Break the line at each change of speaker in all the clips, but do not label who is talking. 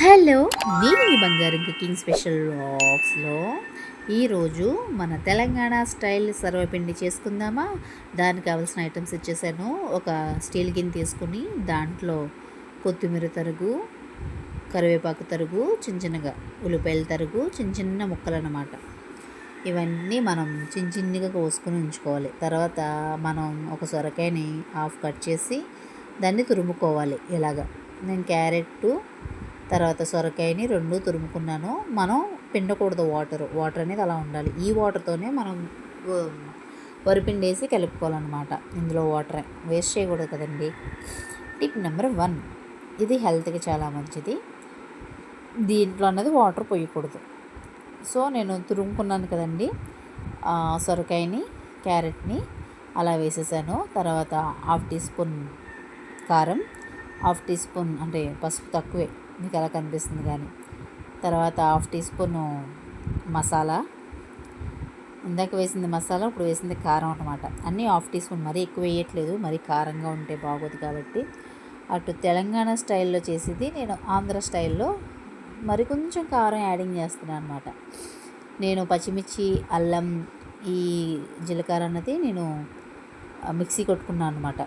Hello. నేను మీ బంగారం cooking special వ్లాగ్స్లో ఈరోజు మన తెలంగాణ స్టైల్ సర్వపిండి చేసుకుందామా? దానికి కావాల్సిన ఐటమ్స్ ఇచ్చేసాను. ఒక స్టీల్ గిన్నె తీసుకుని దాంట్లో కొత్తిమీర తరుగు కరివేపాకు తరుగు చిన్న చిన్నగా ఉల్లిపాయల తరుగు చిన్న చిన్న ముక్కలు అన్నమాట ఇవన్నీ మనం చిన్న చిన్నగా కోసుకొని ఉంచుకోవాలి. తర్వాత మనం ఒక సొరకాయని హాఫ్ కట్ చేసి దాన్ని తురుముకోవాలి ఇలాగా. నేను క్యారెట్ తర్వాత సొరకాయని రెండు తురుముకున్నాను. మనం పిండకూడదు వాటర్. వాటర్ అనేది అలా ఉండాలి. ఈ వాటర్తోనే మనం వరిపిండి వేసి కలుపుకోవాలన్నమాట. ఇందులో వాటర్. వేస్ట్ చేయకూడదు కదండి. Tip number one. ఇది హెల్త్కి చాలా మంచిది. దీంట్లో అన్నది వాటర్ పోయకూడదు. సో నేను తురుముకున్నాను కదండి. సొరకాయని క్యారెట్ని అలా వేసేసాను. తర్వాత హాఫ్ టీ స్పూన్ కారం హాఫ్ టీ స్పూన్ అంటే పసుపు తక్కువే. మీకు అలా కనిపిస్తుంది కానీ. తర్వాత హాఫ్ టీ స్పూన్ మసాలా. ఇందాక వేసింది మసాలా ఇప్పుడు వేసింది కారం అనమాట అన్నీ హాఫ్ టీ స్పూన్ మరీ ఎక్కువ వేయట్లేదు మరీ కారంగా ఉంటే బాగోదు కాబట్టి. అటు తెలంగాణ స్టైల్లో చేసేది నేను ఆంధ్ర స్టైల్లో మరి కొంచెం కారం యాడింగ్ చేస్తున్నాను అనమాట నేను పచ్చిమిర్చి అల్లం ఈ జీలకర్ర అన్నది నేను మిక్సీ కొట్టుకున్నాను అనమాట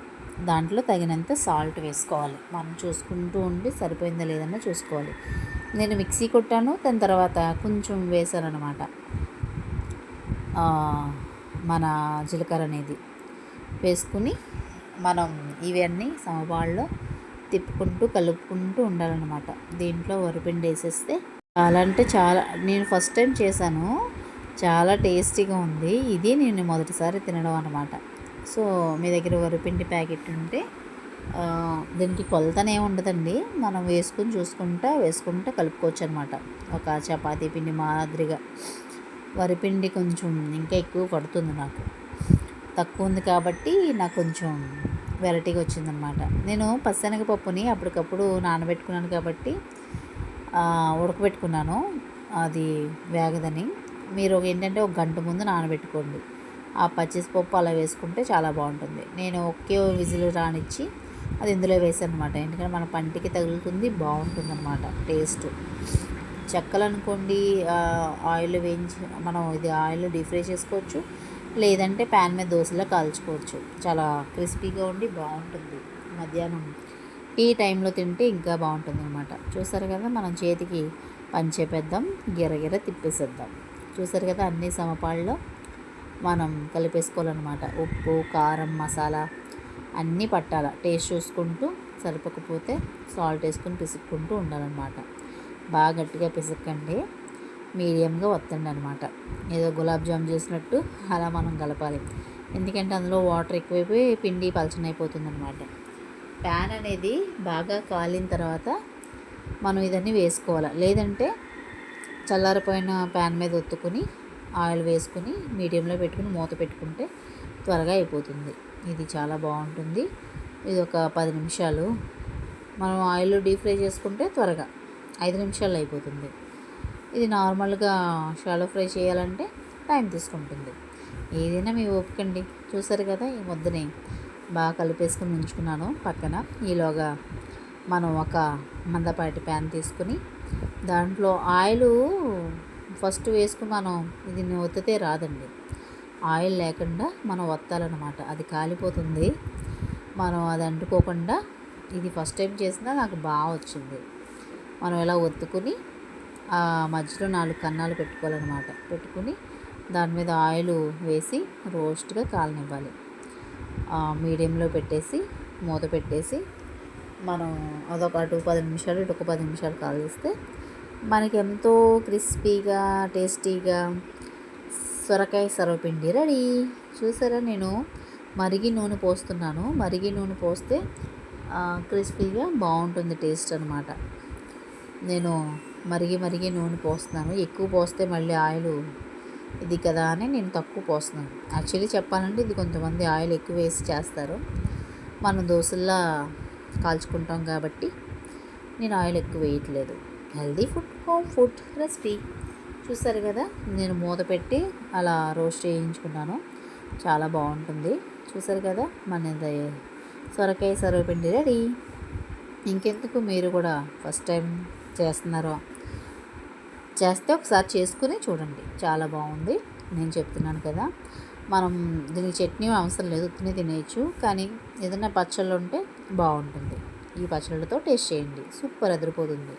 దాంట్లో తగినంత సాల్ట్ వేసుకోవాలి. మనం చూసుకుంటూ ఉండి సరిపోయిందా లేదన్నా చూసుకోవాలి. నేను మిక్సీ కొట్టాను దాని తర్వాత కొంచెం వేసాను అనమాట మన జీలకర్ర అనేది వేసుకుని మనం ఇవన్నీ సమపాల్లో తిప్పుకుంటూ కలుపుకుంటూ ఉండాలన్నమాట. దీంట్లో వరిపిండి వేసేస్తే చాలా అంటే చాలా నేను ఫస్ట్ టైం చేశాను. చాలా టేస్టీగా ఉంది. ఇది నేను మొదటిసారి తినడం అనమాట సో మీ దగ్గర వరిపిండి ప్యాకెట్ ఉంటే దీనికి కొలతనే ఉండదండి. మనం వేసుకుని చూసుకుంటా వేసుకుంటా కలుపుకోవచ్చు అనమాట ఒక చపాతీ పిండి మాదిరిగా. వరిపిండి కొంచెం ఇంకా ఎక్కువ పడుతుంది నాకు. తక్కువ ఉంది కాబట్టి నాకు కొంచెం వెరైటీగా వచ్చిందనమాట. నేను పచ్చనగపప్పుని అప్పటికప్పుడు నానబెట్టుకున్నాను కాబట్టి ఉడకబెట్టుకున్నాను. అది వేగదని. మీరు ఏంటంటే ఒక గంట ముందు నానబెట్టుకోండి. ఆ పచ్చిపప్పు అలా వేసుకుంటే చాలా బాగుంటుంది. నేను ఒకే విజిల్ రానిచ్చి అది ఇందులో వేసాను అనమాట ఎందుకంటే మన పంటికి తగులుతుంది బాగుంటుంది అనమాట టేస్ట్. చెక్కలు అనుకోండి ఆయిల్ వేయించి మనం ఇది ఆయిల్ డీప్ ఫ్రై చేసుకోవచ్చు. లేదంటే ప్యాన్ మీద దోశలో కాల్చుకోవచ్చు. చాలా క్రిస్పీగా ఉండి బాగుంటుంది మధ్యాహ్నం. ఈ టైంలో తింటే ఇంకా బాగుంటుంది అనమాట చూసారు కదా మనం చేతికి పంచేపేద్దాం గిరగిర తిప్పేసేద్దాం. చూసారు కదా అన్ని సమపాళ్ళలో మనం కలిపేసుకోవాలన్నమాట. ఉప్పు కారం మసాలా అన్నీ పట్టాల. టేస్ట్ చూసుకుంటూ సరిపోకపోతే సాల్ట్ వేసుకుని పిసుక్కుంటూ ఉండాలన్నమాట. బాగా గట్టిగా పిసుక్కండి. మీడియంగా వత్తండి అనమాట ఏదో గులాబ్ జామ్ చేసినట్టు అలా మనం కలపాలి. ఎందుకంటే అందులో వాటర్ ఎక్కువైపోయి పిండి పలచన అయిపోతుంది అనమాట ప్యాన్ అనేది బాగా కాలిన తర్వాత మనం ఇదన్నీ వేసుకోవాలి. లేదంటే చల్లారిపోయిన ప్యాన్ మీద ఒత్తుకుని ఆయిల్ వేసుకుని మీడియంలో పెట్టుకుని మూత పెట్టుకుంటే త్వరగా అయిపోతుంది. ఇది చాలా బాగుంటుంది. ఇది ఒక పది నిమిషాలు. మనం ఆయిల్ డీప్ ఫ్రై చేసుకుంటే త్వరగా ఐదు నిమిషాల్లో అయిపోతుంది. ఇది నార్మల్గా షాలో ఫ్రై చేయాలంటే టైం తీసుకుంటుంది. ఏదైనా మీ ఓపికండి చూసారు కదా ఈ ముద్దని బాగా కలిపేసుకుని ఉంచుకున్నాను పక్కన. ఈలోగా మనం ఒక మందపాటి ప్యాన్ తీసుకుని దాంట్లో ఆయిలు ఫస్ట్ వేసుకుని మనం ఇది ఒత్తితే రాదండి. ఆయిల్ లేకుండా మనం వత్తాలన్నమాట. అది కాలిపోతుంది. మనం అది అంటుకోకుండా ఇది ఫస్ట్ టైం చేసినా నాకు బాగా వచ్చింది. మనం ఇలా ఒత్తుకుని ఆ మధ్యలో నాలుగు కన్నాలు పెట్టుకోవాలన్నమాట. పెట్టుకుని దాని మీద ఆయిల్ వేసి రోస్ట్గా కాలనివ్వాలి. మీడియంలో పెట్టేసి మూత పెట్టేసి మనం అదొక అటు పది నిమిషాలు ఇటు ఒక పది నిమిషాలు కాలిస్తే మనకి ఎంతో క్రిస్పీగా టేస్టీగా సొరకాయ సర్వపిండి రెడీ. చూసారా నేను మరిగి నూనె పోస్తున్నాను. మరిగి నూనె పోస్తే క్రిస్పీగా బాగుంటుంది టేస్ట్ అనమాట నేను మరిగి మరిగి నూనె పోస్తున్నాను. ఎక్కువ పోస్తే మళ్ళీ ఆయిల్ ఇది కదా అని నేను తక్కువ పోస్తున్నాను. యాక్చువల్లీ చెప్పాలంటే ఇది కొంతమంది ఆయిల్ ఎక్కువ వేసి చేస్తారు. మనం దోశల్లా కాల్చుకుంటాం కాబట్టి నేను ఆయిల్ ఎక్కువ వేయట్లేదు. Healthy food home food recipe. చూసారు కదా నేను మూత పెట్టి అలా రోస్ట్ చేయించుకున్నాను. చాలా బాగుంటుంది. చూసారు కదా మన సొరకాయ సర్వపిండి రెడీ. ఇంకెందుకు మీరు కూడా ఫస్ట్ టైం చేస్తున్నారో? చేస్తే ఒకసారి చేసుకుని చూడండి. చాలా బాగుంది. నేను చెప్తున్నాను కదా మనం దీనికి చట్నీ అవసరం లేదు. ఉత్తిని తినేయచ్చు. కానీ ఏదైనా పచ్చళ్ళు ఉంటే బాగుంటుంది. ఈ పచ్చళ్ళతో టేస్ట్ చేయండి. సూపర్ అదిరిపోతుంది.